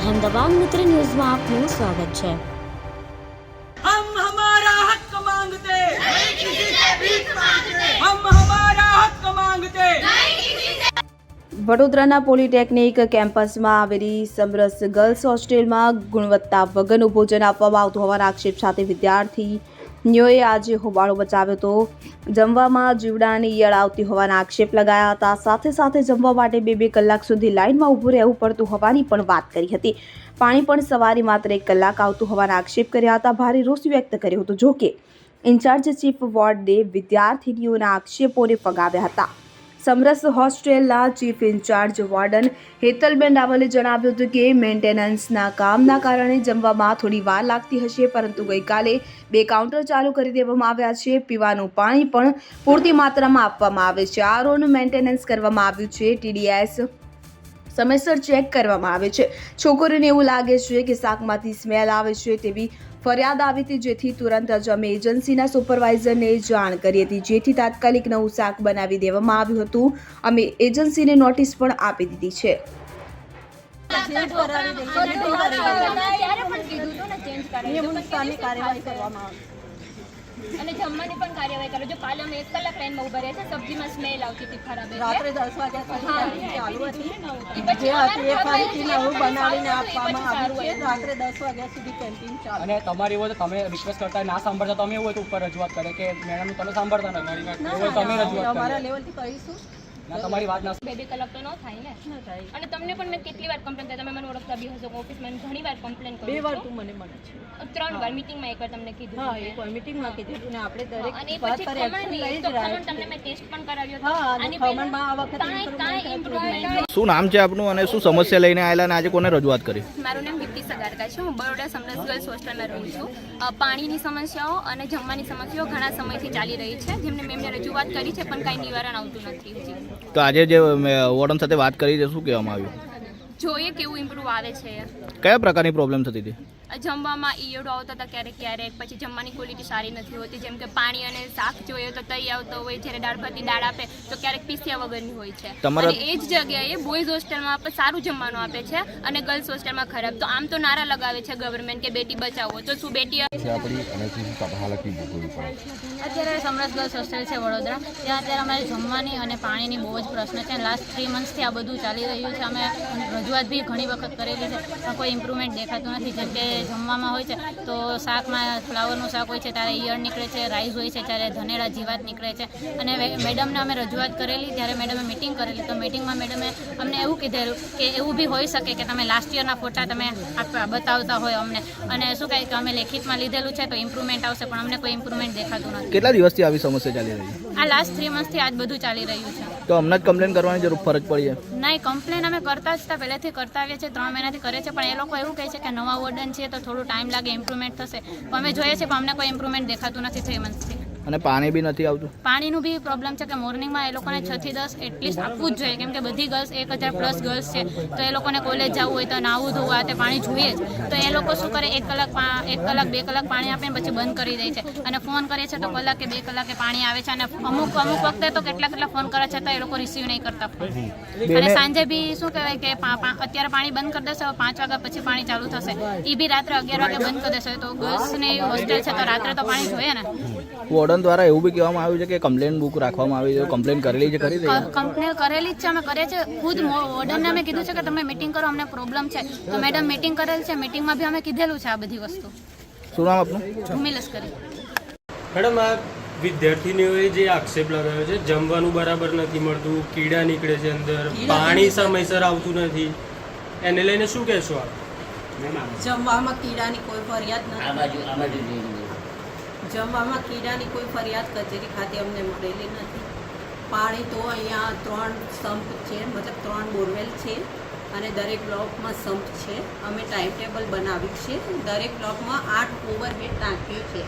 અહેમદાબાદ મિત્ર ન્યૂઝમાં આપનું સ્વાગત છે વડોદરાના પોલિટેકનિક કેમ્પસમાં આવેલી સમરસ ગર્લ્સ હોસ્ટેલમાં ગુણવત્તા વગરનું ભોજન આપવામાં આવતું હોવાના આક્ષેપ સાથે વિદ્યાર્થી વિદ્યાર્થીનીઓએ આજે હોબાળો બચાવ્યો હતો. જમવામાં જીવડાની ઈયળ આવતી હોવાના આક્ષેપ લગાયા હતા. સાથે સાથે જમવા માટે બે બે કલાક સુધી લાઇનમાં ઊભું રહેવું પડતું હોવાની પણ વાત કરી હતી. પાણી પણ સવારે માત્ર એક કલાક આવતું હોવાના આક્ષેપ કર્યા હતા. ભારે રોષ વ્યક્ત કર્યો હતો. જોકે, ઇન્ચાર્જ ચીફ વોર્ડે વિદ્યાર્થીનીઓના આક્ષેપોને ફગાવ્યા હતા. સમરસ હોસ્ટેલના chief in charge warden Hetalben રાવલે જણાવ્યું હતું કે મેન્ટેનન્સના કામના કારણે જમવામાં થોડી વાર લાગતી હશે, પરંતુ ગઈકાલે બે કાઉન્ટર ચાલુ કરી દેવામાં આવ્યા છે. પીવાનું પાણી પણ પૂરતી માત્રામાં આપવામાં આવે છે. આરઓનું મેન્ટેનન્સ કરવામાં આવ્યું છે. ટીડીએસ સમયસર ચેક કરવામાં આવે છે છોકરીઓને એવું લાગે છે કે શાકમાંથી સ્મેલ આવે છે તેવી ફરિયાદ આવી હતી જેથી તુરંત જ અમે એજન્સીના સુપરવાઇઝરને જાણ કરી હતી જેથી તાત્કાલિક નવું શાક બનાવી દેવામાં આવ્યું હતું અમે એજન્સીને નોટિસ પણ આપી દીધી છે ચેન્જ કરવામાં આવે? અને જમવાની પણ કાર્યવાહી કરો. જો કાલે અમે એક કલાક લાઈનમાં ઊભા રહ્યા છે સબ્જીમાં સ્મેલ આવતી હતી ખરાબ રાત્રે દસ વાગ્યા સુધી ચાલુ હતી. જે હતી એ ફરીથી નવું બનાવીને આપવામાં આવ્યું છે. રાત્રે દસ વાગ્યા સુધી કેન્ટીન ચાલુ. અને તમારી એવું હોય તો તમે રિક્વેસ્ટ કરતા ના સાંભળતા તમે એવું હોય તો ઉપર રજૂઆત કરે કે મેડમ તમે સાંભળતા નથી. તમે રજૂઆત અમારા લેવલથી કહીશું તમારી વાત ના બે બે કલાક તો ન થાય ને. ન થાય. અને તમને પણ મેં કેટલી વાર કમ્પ્લેન કરી તમે મને ઓળખતા બી હશો ઓફિસમાં ઘણી વાર કમ્પ્લેન બે કરી વાર તું મને મળે છે. ત્રણ વાર મીટિંગમાં એકવાર તમને કીધું હા એક વાર મીટિંગમાં કીધું ને આપણે દરેક અને પછી નહીં, લઈ તો જ રહ્યા તમને મેં ટેસ્ટ પણ કરાવ્યો હા હતો અને આની ખમણમાં આ વખતે નહીં. શું નામ છે આપનું અને શું સમસ્યા લઈને આવેલા અને આજે કોને રજૂઆત કરી? મારું નામ દીપ્તિ સગારકા છે. હું બરોડા સમરસ ગર્લ્સ હોસ્ટેલમાં રહું છું. પાણીની સમસ્યાઓ અને જમવાની સમસ્યાઓ ઘણા સમયથી ચાલી રહી છે. જેમને મેં રજૂઆત કરી છે પણ કાંઈ નિવારણ આવતું નથી હજી. તો આજે જે વોર્ડન સાથે વાત કરી છે શું કહેવામાં આવ્યું? જોઈએ કેવું ઇમ્પ્રુવ આવે છે. કયા પ્રકારની પ્રોબ્લેમ થતી હતી? જમવામાં ઈયળો આવતા હતા ક્યારેક ક્યારેક પછી જમવાની ક્વોલિટી સારી નથી હોતી. જેમ કે પાણી અને શાક જોઈએ તો તઈ આવતો હોય જ્યારે દાળ ભાતની દાળ આપે તો ક્યારેક પીસ્યા વગરની હોય છે. અને એ જ જગ્યાએ બોયઝ હોસ્ટેલમાં આપણે સારું જમવાનું આપે છે અને ગર્લ્સ હોસ્ટેલમાં ખરાબ. તો આમ તો નારા લગાવે છે ગવર્મેન્ટ કે બેટી બચાવો. તો શું બેટી અત્યારે સમરસ ગર્લ્સ હોસ્ટેલ છે વડોદરા. ત્યાં અત્યારે અમારે જમવાની અને પાણીની બહુ જ પ્રશ્ન છે. લાસ્ટ થ્રી મંથથી આ બધું ચાલી રહ્યું છે. અમે રજૂઆત બી ઘણી વખત કરેલી છે. પણ કોઈ ઇમ્પ્રુવમેન્ટ દેખાતું નથી. જેમ કે જમવામાં હોય છે તો શાકમાં ફ્લાવરનું શાક હોય છે ત્યારે ઈયળ નીકળે છે રાઈસ હોય છે ત્યારે ધનેડા જીવાત નીકળે છે. અને મેડમને અમે રજૂઆત કરેલી ત્યારે મેડમે મિટિંગ કરેલી. તો મિટિંગમાં મેડમે અમને એવું કીધેલું કે એવું બી હોઈ શકે કે તમે લાસ્ટ યરના ફોટા તમે આપવા બતાવતા હોય અમને. અને શું કહે કે અમે લેખિતમાં લીધેલું છે તો ઇમ્પ્રુવમેન્ટ આવશે પણ અમને કોઈ ઇમ્પ્રુવમેન્ટ દેખાતું નથી. કેટલા દિવસથી આવી સમસ્યા ચાલી રહી છે? આ લાસ્ટ થ્રી મંથથી આજ બધું ચાલી રહ્યું છે. તો અમને જ કમ્પ્લેન કરવાની જરૂર ફરજ પડી છે. નહીં કમ્પ્લેન અમે કરતા જ હતા. પહેલેથી કરતા આવીએ છીએ, ત્રણ મહિનાથી કરે છે. પણ એ લોકો એવું કહે છે કે નવા વોર્ડન છે, તો થોડું ટાઈમ લાગે ઇમ્પ્રુવમેન્ટ થશે. પણ અમે જોઈએ છીએ, પણ અમને કોઈ ઇમ્પ્રુવમેન્ટ દેખાતું નથી થ્રી મંથથી. અને પાણી બી નથી આવતું. પાણીનું બી પ્રોબ્લેમ છે કે મોર્નિંગમાં એ લોકોને છ થી દસ એટલીસ્ટ આપવું જ જોઈએ. કેમ કે બધી ગર્લ્સ એક હજાર પ્લસ ગર્લ્સ છે. તો એ લોકોને કોલેજ જવું હોય તો નાવું ધોવું આ તે પાણી જોઈએ જ. તો એ લોકો શું કરે? એક કલાક એક કલાક બે કલાક પાણી આપે ને પછી બંધ કરી દે છે. અને ફોન કરીએ છીએ તો કલાકે બે કલાકે પાણી આવે છે. અને અમુક અમુક વખતે તો કેટલા કેટલા ફોન કરે છે તો એ લોકો રિસીવ નહીં કરતા ફોન અને સાંજે બી શું કહેવાય કે અત્યારે પાણી બંધ કરી દેશે પાંચ વાગ્યા પછી પાણી ચાલુ થશે. એ બી રાત્રે અગિયાર વાગે બંધ કરી દેશે. તો ગર્લ્સની હોસ્ટેલ છે તો રાત્રે તો પાણી જોઈએ ને. વોર્ડન દ્વારા એવું બી કહેવામાં આવ્યું છે કે કમ્પ્લેન બુક રાખવામાં આવી છે કમ્પ્લેન કરેલી છે કરી દઈએ. કંપની કરેલી જ છે અમે કરીએ છીએ. ખુદ વોર્ડનને અમે કીધું છે કે તમે મિટિંગ કરો અમને પ્રોબ્લેમ છે. તો મેડમ મિટિંગ કરેલ છે મિટિંગમાં બી અમે કીધેલું છે આ બધી વસ્તુ. શું નામ આપનું? ભૂમિ લશ્કરી. મેડમ આ વિદ્યાર્થીનીઓએ જે આક્ષેપ લગાવ્યો છે જમવાનું બરાબર નથી મળતું કીડા નીકળે છે અંદર પાણી સમયસર આવતું નથી. એને લઈને શું કહેશો આપ? જમવામાં કીડાની કોઈ ફરિયાદ નથી. જમવામાં કીડાની કોઈ ફરિયાદ કચેરી ખાતે અમને મળેલી નથી. પાણી તો અહીંયા ત્રણ સંપ છે, મતલબ ત્રણ બોરવેલ છે અને દરેક બ્લોકમાં સંપ છે. અમે ટાઈમ ટેબલ બનાવ્યું છે. દરેક બ્લોકમાં આઠ ઓવરહેડ ટાંકીઓ છે,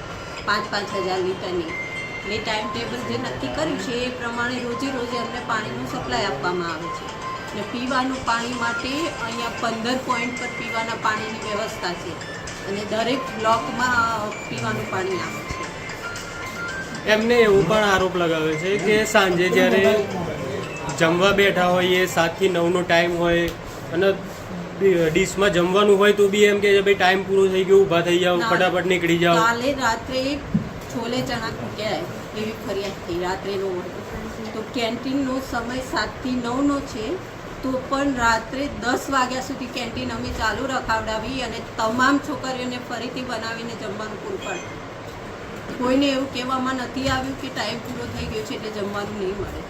પાંચ પાંચ હજાર લીટરની. એ ટાઈમ ટેબલ જે નક્કી કર્યું છે એ પ્રમાણે રોજે રોજે અમને પાણીનું સપ્લાય આપવામાં આવે છે. અને પીવાનું પાણી માટે અહીંયા પંદર પોઈન્ટ પર પીવાના પાણીની વ્યવસ્થા છે. અને દરેક બ્લોકમાં પીવાનું પાણી આવે છે. એમને એવું પણ આરોપ લગાવ્યો છે કે સાંજે જ્યારે જમવા બેઠા હોઈએ સાતથી નવનો ટાઈમ હોય અને ડીશમાં જમવાનું હોય તો બી એમ કે ભાઈ ટાઈમ પૂરો થઈ ગયો ઊભા થઈ જાઓ. ફટાફટ નીકળી જાઓ કાલે રાત્રે છોલે ચણા કૂટ્યા એવી ફરિયાદ થઈ રાત્રેનો તો કેન્ટીનનો સમય સાતથી નવનો છે તો પણ રાત્રે દસ વાગ્યા સુધી કેન્ટીન અમે ચાલુ રખાવડાવી અને તમામ છોકરીઓને ફરીથી બનાવીને જમવાનું પૂરું પાડ્યું કોઈને એવું કહેવામાં નથી આવ્યું કે ટાઈમ પૂરો થઈ ગયો છે એટલે જમવાનું નહીં મળે.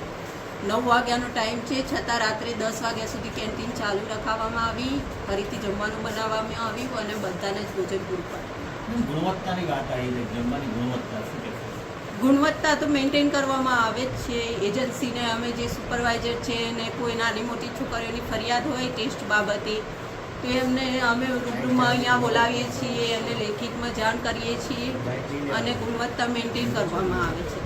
નવ વાગ્યાનો ટાઈમ છે છતાં રાત્રે દસ વાગ્યા સુધી કેન્ટીન ચાલુ રખાવવામાં આવી ફરીથી જમવાનું બનાવવામાં આવ્યું અને બધાને જ ભોજન પૂરું પાડ્યું. ગુણવત્તાની વાત આવી જમવાની ગુણવત્તા શું ગુણવત્તા તો મેન્ટેન કરવામાં આવે જ છે. એજન્સીને અમે જે સુપરવાઇઝર છે ને કોઈ નાની મોટી છોકરીઓની ફરિયાદ હોય ટેસ્ટ બાબતે તો એમને અમે રૂબરૂમાં અહીંયા બોલાવીએ છીએ અને લેખિતમાં જાણ કરીએ છીએ અને ગુણવત્તા મેન્ટેન કરવામાં આવે છે.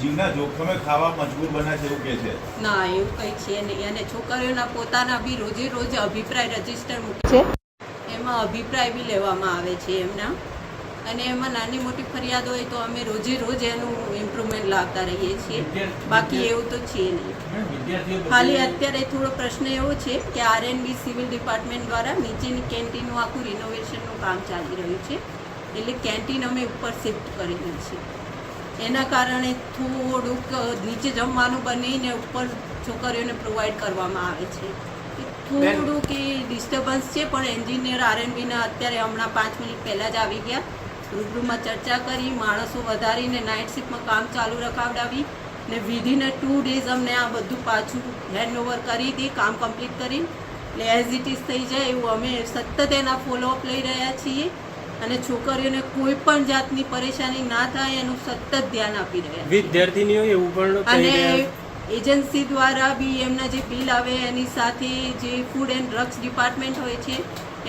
જીવના જોખમે ખાવા મજબૂર બન્યા છે એવું કે છે. ના એવું કંઈ છે નહીં. અને છોકરીઓના પોતાના બી રોજે રોજ અભિપ્રાય રજિસ્ટર મૂકે છે. એમાં અભિપ્રાય બી લેવામાં આવે છે એમના. અને એમાં નાની મોટી ફરિયાદ હોય તો અમે રોજે રોજ એનું ઇમ્પ્રુવમેન્ટ લાવતા રહીએ છીએ. બાકી એવું તો છે નહીં. ખાલી અત્યારે થોડો પ્રશ્ન એવો છે કે આરએનબી સિવિલ ડિપાર્ટમેન્ટ દ્વારા નીચેની કેન્ટીનનું આખું રિનોવેશનનું કામ ચાલી રહ્યું છે. એટલે કેન્ટીન અમે ઉપર શિફ્ટ કરેલી છે. એના કારણે થોડુંક નીચે જમવાનું બનીને ઉપર છોકરીઓને પ્રોવાઈડ કરવામાં આવે છે. થોડુંક એ ડિસ્ટર્બન્સ છે પણ એન્જિનિયર આરએનબીના અત્યારે હમણાં પાંચ મિનિટ પહેલાં જ આવી ગયા. રૂબરૂમાં ચર્ચા કરી માણસો વધારીને નાઇટ શિફ્ટમાં કામ ચાલુ રખાવડાવી ને વિધિન ટુ ડેઝ અમને આ બધું પાછું હેન્ડઓવર કરી હતી કામ કમ્પ્લીટ કરી એટલે એઝ ઇટ ઇઝ થઈ જાય એવું અમે સતત એના ફોલોઅપ લઈ રહ્યા છીએ અને છોકરીઓને કોઈ પણ જાતની પરેશાની ના થાય એનું સતત ધ્યાન આપી રહ્યા. વિદ્યાર્થીનીઓ એવું પણ અને એજન્સી દ્વારા બી એમના જે બિલ આવે એની સાથે જે ફૂડ એન્ડ ડ્રગ્સ ડિપાર્ટમેન્ટ હોય છે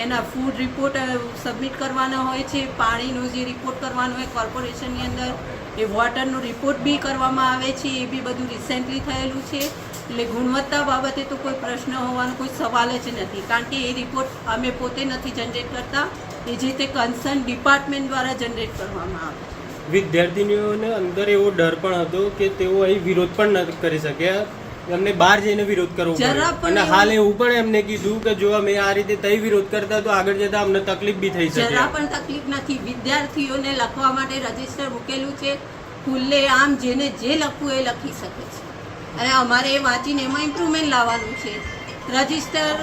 એના ફૂડ રિપોર્ટ સબમિટ કરવાના હોય છે. પાણીનો જે રિપોર્ટ કરવાનો હોય કોર્પોરેશનની અંદર, એ વોટરનો રિપોર્ટ બી કરવામાં આવે છે, એ બી બધું રિસેન્ટલી થયેલું છે. એટલે ગુણવત્તા બાબતે તો કોઈ પ્રશ્ન હોવાનો કોઈ સવાલ જ નથી. કારણ કે એ રિપોર્ટ અમે પોતે નથી જનરેટ કરતા. એ જે તે કન્સર્ન ડિપાર્ટમેન્ટ દ્વારા જનરેટ કરવામાં આવે છે. વિદ્યાર્થીનીઓને અંદર એવો ડર પણ હતો કે તેઓ અહીં વિરોધ પણ ન કરી શક્યા એમને બહાર જઈને વિરોધ કરવો પડ્યો અને હાલ એવું પણ એમને કીધું કે જો અમે આ રીતે તઈ વિરોધ કરતા તો આગળ જતા અમને તકલીફ બી થઈ શકે. જરા પણ તકલીફ નથી. વિદ્યાર્થીઓને લખવા માટે રજિસ્ટર મૂકેલું છે. ખુલ્લે આમ જેને જે લખવું એ લખી શકે છે. અને અમારે એ વાંચીને એમાં ઇમ્પ્રુવમેન્ટ લાવવાનું છે. રજિસ્ટર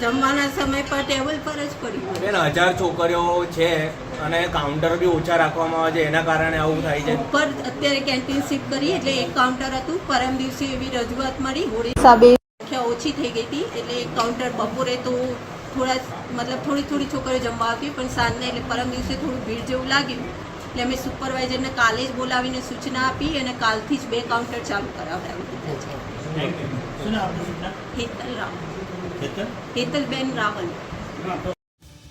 જમવાના સમય પર ટેબલ પર જ પડ્યું હજાર છોકરીઓ છે. અને કાઉન્ટર બી ઓછા રાખવામાં આવે છે એના કારણે આવું થાય છે. ઉપર અત્યારે કેન્ટીન શિફ્ટ કરી એટલે એક કાઉન્ટર હતું. પરમ દિવસે એવી રજૂઆત મળી. હોળી સંખ્યા ઓછી થઈ ગઈ હતી એટલે એક કાઉન્ટર બપોરે તો થોડા મતલબ થોડી થોડી છોકરીઓ જમવા આવતી પણ સાંજને એટલે પરમ દિવસે થોડું ભીડ જેવું લાગ્યું. એટલે અમે સુપરવાઇઝરને કાલે જ બોલાવીને સૂચના આપી અને કાલથી જ બે કાઉન્ટર ચાલુ કરાવડાવી દીધા છે? હેતલ રાવલ. હેતલ? હેતલબેન રાવલ.